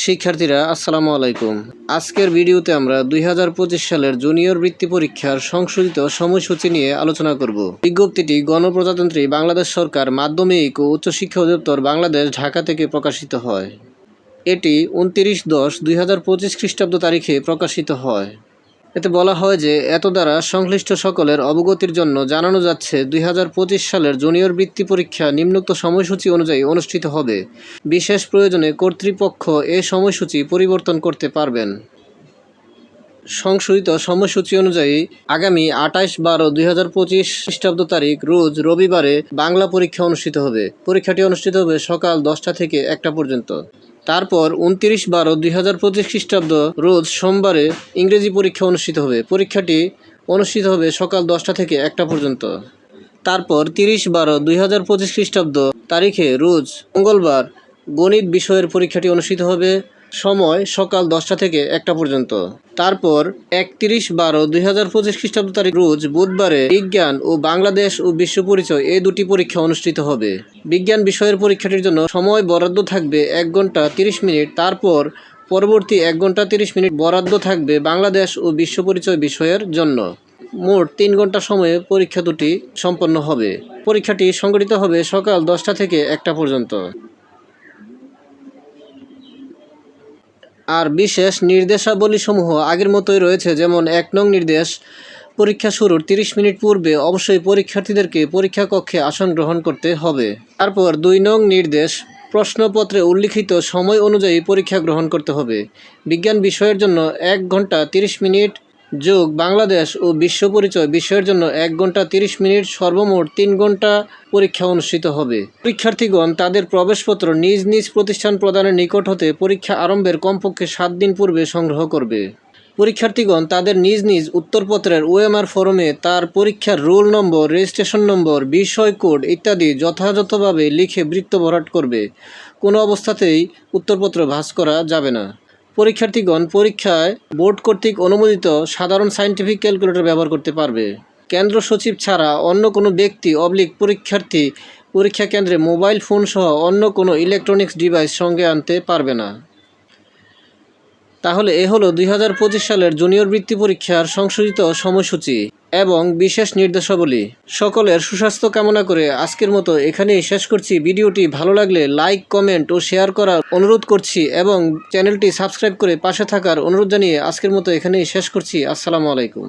শিক্ষার্থীরা, আসসালামু আলাইকুম। আজকের ভিডিওতে আমরা দুই হাজার পঁচিশ সালের জুনিয়র বৃত্তি পরীক্ষার সংশোধিত সময়সূচি নিয়ে আলোচনা করব। বিজ্ঞপ্তিটি গণপ্রজাতন্ত্রী বাংলাদেশ সরকার মাধ্যমিক ও উচ্চশিক্ষা অধিদপ্তর বাংলাদেশ ঢাকা থেকে প্রকাশিত হয়। এটি উনত্রিশ দশ দুই খ্রিস্টাব্দ তারিখে প্রকাশিত হয়। এতে বলা হয় যে, এত দ্বারা সংশ্লিষ্ট সকলের অবগতির জন্য জানানো যাচ্ছে দুই হাজার পঁচিশ সালের জুনিয়র বৃত্তি পরীক্ষা নিম্নোক্ত সময়সূচি অনুযায়ী অনুষ্ঠিত হবে। বিশেষ প্রয়োজনে কর্তৃপক্ষ এ সময়সূচি পরিবর্তন করতে পারবেন। সংশোধিত সময়সূচি অনুযায়ী আগামী আঠাইশ বারো দুই হাজার পঁচিশ খ্রিস্টাব্দ তারিখ রোজ রবিবারে বাংলা পরীক্ষা অনুষ্ঠিত হবে। পরীক্ষাটি অনুষ্ঠিত হবে সকাল দশটা থেকে একটা পর্যন্ত। তারপর উনত্রিশ বারো দুই হাজার পঁচিশ খ্রিস্টাব্দ রোজ সোমবারে ইংরেজি পরীক্ষা অনুষ্ঠিত হবে। পরীক্ষাটি অনুষ্ঠিত হবে সকাল দশটা থেকে একটা পর্যন্ত। তারপর তিরিশ বারো দুই হাজার পঁচিশ খ্রিস্টাব্দ তারিখে রোজ মঙ্গলবার গণিত বিষয়ের পরীক্ষাটি অনুষ্ঠিত হবে। সময় সকাল দশটা থেকে একটা পর্যন্ত। তারপর একত্রিশ বারো দুই হাজার পঁচিশ খ্রিস্টাব্দ তারিখ রোজ বুধবারে বিজ্ঞান ও বাংলাদেশ ও বিশ্ব পরিচয় এই দুটি পরীক্ষা অনুষ্ঠিত হবে। বিজ্ঞান বিষয়ের পরীক্ষাটির জন্য সময় বরাদ্দ থাকবে এক ঘণ্টা তিরিশ মিনিট। তারপর পরবর্তী এক ঘণ্টা তিরিশ মিনিট বরাদ্দ থাকবে বাংলাদেশ ও বিশ্ব পরিচয় বিষয়ের জন্য। মোট তিন ঘণ্টা সময়ে পরীক্ষা দুটি সম্পন্ন হবে। পরীক্ষাটি সংগঠিত হবে সকাল দশটা থেকে একটা পর্যন্ত। আর বিশেষ নির্দেশাবলীসমূহ আগের মতোই রয়েছে, যেমন এক নং নির্দেশ, পরীক্ষা শুরুর তিরিশ মিনিট পূর্বে অবশ্যই পরীক্ষার্থীদেরকে পরীক্ষা কক্ষে আসন গ্রহণ করতে হবে। তারপর দুই নং নির্দেশ, প্রশ্নপত্রে উল্লিখিত সময় অনুযায়ী পরীক্ষা গ্রহণ করতে হবে। বিজ্ঞান বিষয়ের জন্য এক ঘণ্টা তিরিশ মিনিট যোগ, বাংলাদেশ ও বিশ্ব পরিচয় বিষয়ের জন্য এক ঘণ্টা তিরিশ মিনিট সর্বমোট তিন ঘণ্টা পরীক্ষা অনুষ্ঠিত হবে। পরীক্ষার্থীগণ তাদের প্রবেশপত্র নিজ নিজ প্রতিষ্ঠান প্রদানের নিকট হতে পরীক্ষা আরম্ভের কমপক্ষে সাত দিন পূর্বে সংগ্রহ করবে। পরীক্ষার্থীগণ তাদের নিজ নিজ উত্তরপত্রের ওএমআর ফরমে তার পরীক্ষার রোল নম্বর, রেজিস্ট্রেশন নম্বর, বিষয় কোড ইত্যাদি যথাযথভাবে লিখে বৃত্ত ভরাট করবে। কোনো অবস্থাতেই উত্তরপত্র ভাঁজ করা যাবে না। পরীক্ষার্থীগণ পরীক্ষায় বোর্ড কর্তৃক অনুমোদিত সাধারণ সায়েন্টিফিক ক্যালকুলেটর ব্যবহার করতে পারবে। কেন্দ্র সচিব ছাড়া অন্য কোনো ব্যক্তি অবলিক পরীক্ষার্থী পরীক্ষা কেন্দ্রে মোবাইল ফোন সহ অন্য কোনো ইলেকট্রনিক্স ডিভাইস সঙ্গে আনতে পারবে না। তাহলে এ হলো দুই হাজার পঁচিশ সালের জুনিয়র বৃত্তি পরীক্ষার সংশোধিত সময়সূচি এবং বিশেষ নির্দেশাবলী। সকলের সুস্বাস্থ্য কামনা করে আজকের মতো এখানেই শেষ করছি। ভিডিওটি ভালো লাগলে লাইক, কমেন্ট ও শেয়ার করার অনুরোধ করছি এবং চ্যানেলটি সাবস্ক্রাইব করে পাশে থাকার অনুরোধ জানিয়ে আজকের মতো এখানেই শেষ করছি। আসসালামু আলাইকুম।